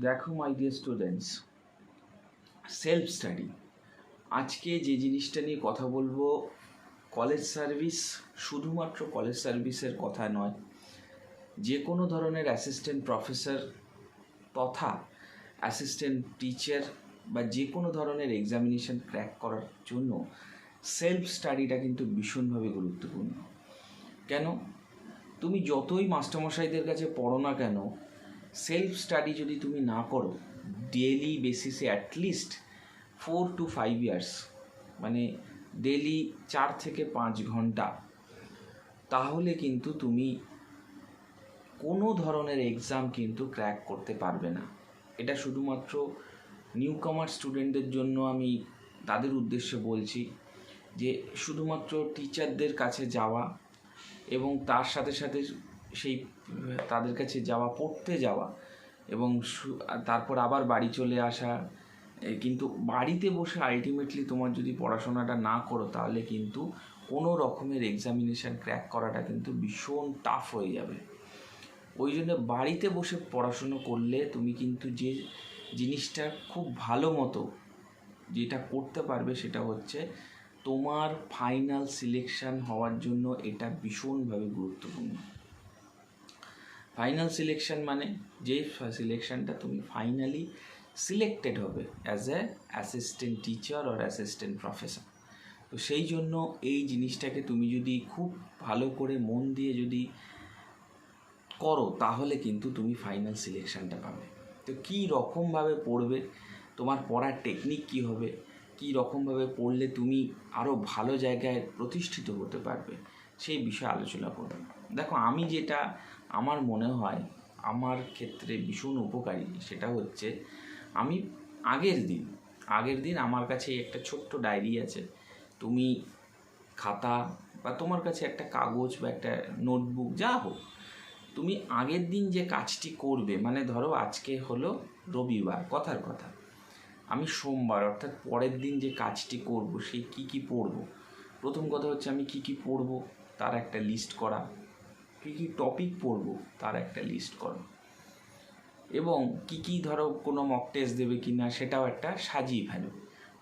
দেখো my dear students self study আজকে যে জিনিসটা নিয়ে কথা বলব কলেজ সার্ভিস শুধুমাত্র কলেজ সার্ভিসের কথা নয় যে কোনো ধরনের অ্যাসিস্ট্যান্ট প্রফেসর তথা অ্যাসিস্ট্যান্ট টিচার বা যে কোনো ধরনের এক্সামিনেশন ক্র্যাক করার জন্য সেলফ স্টাডিটা কিন্তু ভীষণভাবে গুরুত্বপূর্ণ। কেন? তুমি যতই মাস্টারমশাইদের কাছে পড়ো না কেন সেলফ স্টাডি যদি তুমি না করো ডেলি বেসিসে at least four to five years মানে ডেলি চার থেকে পাঁচ ঘণ্টা, তাহলে কিন্তু তুমি কোনো ধরনের এক্সাম কিন্তু ক্র্যাক করতে পারবে না। এটা শুধুমাত্র নিউ কামার স্টুডেন্টদের জন্য আমি তাদের উদ্দেশ্যে বলছি যে শুধুমাত্র টিচারদের কাছে যাওয়া এবং তার সাথে সাথে সেই, তাদের কাছে যাওয়া, পড়তে যাওয়া এবং তারপর আবার বাড়ি চলে আসা। কিন্তু বাড়িতে বসে আলটিমেটলি তোমার যদি পড়াশোনাটা না করো তাহলে কিন্তু কোনো রকমের এক্সামিনেশান ক্র্যাক করাটা কিন্তু ভীষণ টাফ হয়ে যাবে। ওই জন্য বাড়িতে বসে পড়াশুনো করলে তুমি কিন্তু যে জিনিসটা খুব ভালো মতো যেটা করতে পারবে সেটা হচ্ছে তোমার ফাইনাল সিলেকশান হওয়ার জন্য এটা ভীষণভাবে গুরুত্বপূর্ণ। ফাইনাল সিলেকশন মানে যে সিলেকশনটা তুমি ফাইনালি সিলেক্টেড হবে as a assistant teacher or assistant professor তো সেই জন্য এই জিনিসটাকে তুমি যদি খুব ভালো করে মন দিয়ে যদি করো, তাহলে কিন্তু তুমি ফাইনাল সিলেকশনটা পাবে। তো কী রকমভাবে পড়বে, তোমার পড়ার টেকনিক কী হবে, কী রকমভাবে পড়লে তুমি আরও ভালো জায়গায় প্রতিষ্ঠিত হতে পারবে, সেই বিষয়ে আলোচনা করবে। দেখো, আমি যেটা আমার মনে হয় আমার ক্ষেত্রে ভীষণ উপকারী সেটা হচ্ছে আমি আগের দিন আগের দিন আমার কাছে একটা ছোট্ট ডায়েরি আছে। তুমি খাতা বা তোমার কাছে একটা কাগজ বা একটা নোটবুক যা হোক, তুমি আগের দিন যে কাজটি করবে মানে ধরো আজকে হলো রবিবার, কথার কথা। আমি সোমবার, অর্থাৎ পরের দিন যে কাজটি করব, সেই কি কি পড়ব? প্রথম কথা হচ্ছে আমি কি কি পড়ব? তার একটা লিস্ট করা। কী কী টপিক পড়ব তার একটা লিস্ট করো। এবং কি কি ধরো কোনো মক টেস্ট দেবে কি না সেটাও একটা সাজিয়ে ফেলো।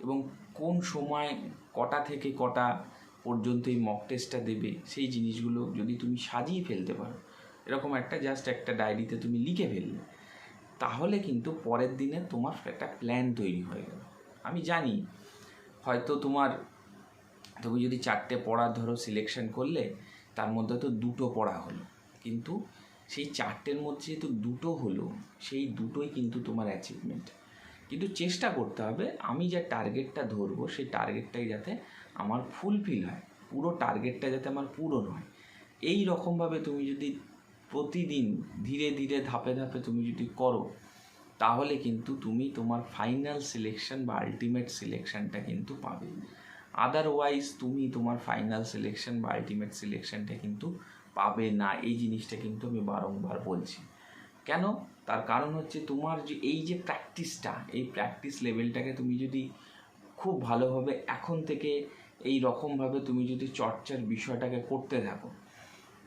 এবং কোন সময় কটা থেকে কটা পর্যন্ত এই মক টেস্টটা দেবে সেই জিনিসগুলো যদি তুমি সাজিয়ে ফেলতে পারো। এরকম একটা জাস্ট একটা ডায়েরিতে তুমি লিখে ফেললে। তাহলে কিন্তু পরের দিনে তোমার একটা প্ল্যান তৈরি হয়ে গেল। আমি জানি, হয়তো তোমার তুমি যদি চারটে পড়া ধরো সিলেকশন করলে তার মধ্যে তো দুটো পড়া হলো। কিন্তু সেই চারটের মধ্যে যেহেতু দুটো হলো, সেই দুটোই কিন্তু তোমার অ্যাচিভমেন্ট কিন্তু চেষ্টা করতে হবে, আমি যে টার্গেটটা ধরবো, সেই টার্গেটটাই যাতে আমার ফুলফিল হয়। পুরো টার্গেটটা যাতে আমার পূরণ হয়। এই রকমভাবে তুমি যদি প্রতিদিন ধীরে ধীরে ধাপে ধাপে তুমি যদি করো, তাহলে কিন্তু তুমি তোমার ফাইনাল সিলেকশন বা আলটিমেট সিলেকশনটা কিন্তু পাবে। আদারওয়াইজ তুমি তোমার ফাইনাল সিলেকশন বা আলটিমেট সিলেকশনটা কিন্তু পাবে না। এই জিনিসটা কিন্তু আমি বারংবার বলছি। কেন? তার কারণ হচ্ছে তোমার যে এই যে প্র্যাকটিসটা এই প্র্যাকটিস লেভেলটাকে তুমি যদি খুব ভালোভাবে এখন থেকে এই রকমভাবে তুমি যদি চর্চার বিষয়টাকে করতে থাকো,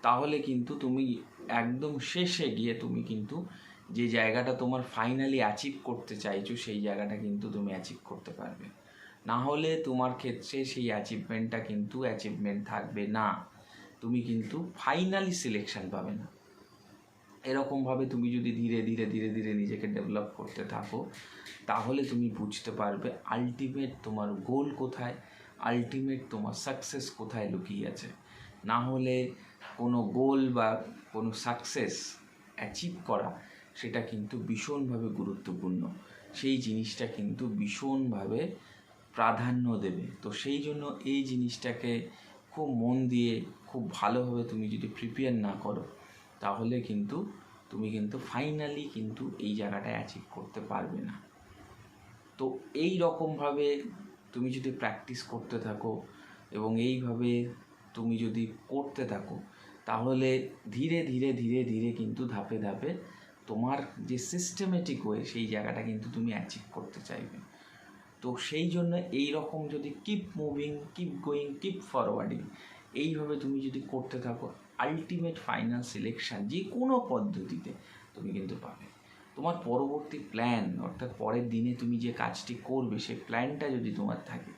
তাহলে কিন্তু তুমি একদম শেষে গিয়ে তুমি কিন্তু যে জায়গাটা তোমার ফাইনালি অ্যাচিভ করতে চাইছো, সেই জায়গাটা কিন্তু তুমি অ্যাচিভ করতে পারবে। না হলে তোমার ক্ষেত্রে সেই অ্যাচিভমেন্টটা কিন্তু অ্যাচিভমেন্ট থাকবে না। তুমি কিন্তু ফাইনালি সিলেকশন পাবে না। এরকমভাবে তুমি যদি ধীরে ধীরে ধীরে ধীরে নিজেকে ডেভেলপ করতে থাকো, তাহলে তুমি বুঝতে পারবে আলটিমেট তোমার গোল কোথায় আলটিমেট তোমার সাকসেস কোথায় লুকিয়ে আছে। না হলে কোনো গোল বা কোনো সাকসেস অ্যাচিভ করা সেটা কিন্তু ভীষণভাবে গুরুত্বপূর্ণ। সেই জিনিসটা কিন্তু ভীষণভাবে প্রাধান্য দেবে। তো সেই জন্য এই জিনিসটাকে খুব মন দিয়ে, খুব ভালোভাবে তুমি যদি প্রিপেয়ার না করো, তাহলে কিন্তু তুমি কিন্তু ফাইনালি কিন্তু এই জায়গাটা অ্যাচিভ করতে পারবে না। তো এই রকমভাবে তুমি যদি প্র্যাকটিস করতে থাকো এবং এইভাবে তুমি যদি করতে থাকো, তাহলে ধীরে ধীরে ধীরে ধীরে কিন্তু ধাপে ধাপে তোমার যে সিস্টেমেটিক ওয়ে সেই জায়গাটা কিন্তু তুমি অ্যাচিভ করতে চাইবে। তো সেই জন্য এই রকম যদি keep moving keep going keep forwarding এইভাবে তুমি যদি করতে থাকো আলটিমেট ফাইনাল সিলেকশন যে কোনো পদ্ধতিতে তুমি কিন্তু পাবে। তোমার পরবর্তী প্ল্যান অর্থাৎ পরের দিনে তুমি যে কাজটি করবে, সেই প্ল্যানটা যদি তোমার থাকে,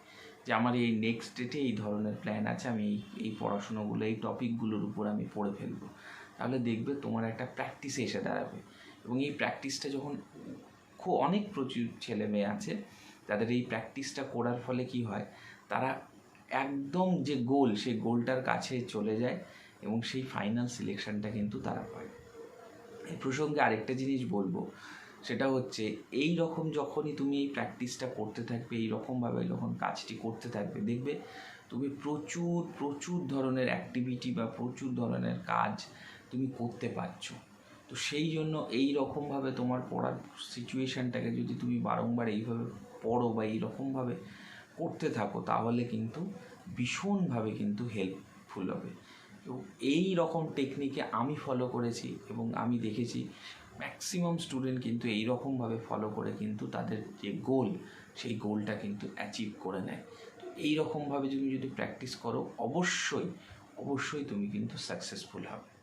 যে আমার এই নেক্সট ডেটে এই ধরনের প্ল্যান আছে, আমি এই এই পড়াশুনোগুলো, এই টপিকগুলোর উপর আমি পড়ে ফেলব, তাহলে দেখবে তোমার একটা প্র্যাকটিসে এসে দাঁড়াবে। এবং এই প্র্যাকটিসটা যখন খুব অনেক প্রচুর ছেলে মেয়ে আছে তাদের এই প্র্যাকটিসটা করার ফলে কি হয়, তারা একদম যে গোল সেই গোলটার কাছে চলে যায় এবং সেই ফাইনাল সিলেকশনটা কিন্তু তারা পায়। এই প্রসঙ্গে আরেকটা জিনিস বলব, সেটা হচ্ছে এই রকম যখনই তুমি এই প্র্যাকটিসটা করতে থাকবে, এই রকমভাবে যখন কাজটি করতে থাকবে, দেখবে তুমি প্রচুর প্রচুর ধরনের অ্যাক্টিভিটি বা প্রচুর ধরনের কাজ তুমি করতে পারছ। তো সেই জন্য এই রকমভাবে তোমার পড়ার সিচুয়েশানটাকে যদি তুমি বারংবার এইভাবে পড়ো বা এইরকমভাবে করতে থাকো, তাহলে কিন্তু ভীষণভাবে কিন্তু হেল্পফুল হবে। তো এই রকম টেকনিকে আমি ফলো করেছি এবং আমি দেখেছি ম্যাক্সিমাম স্টুডেন্ট কিন্তু এই রকমভাবে ফলো করে কিন্তু তাদের যে গোল সেই গোলটা কিন্তু অ্যাচিভ করে নেয়। তো এই রকমভাবে তুমি যদি প্র্যাকটিস করো, অবশ্যই অবশ্যই তুমি কিন্তু সাকসেসফুল হবে।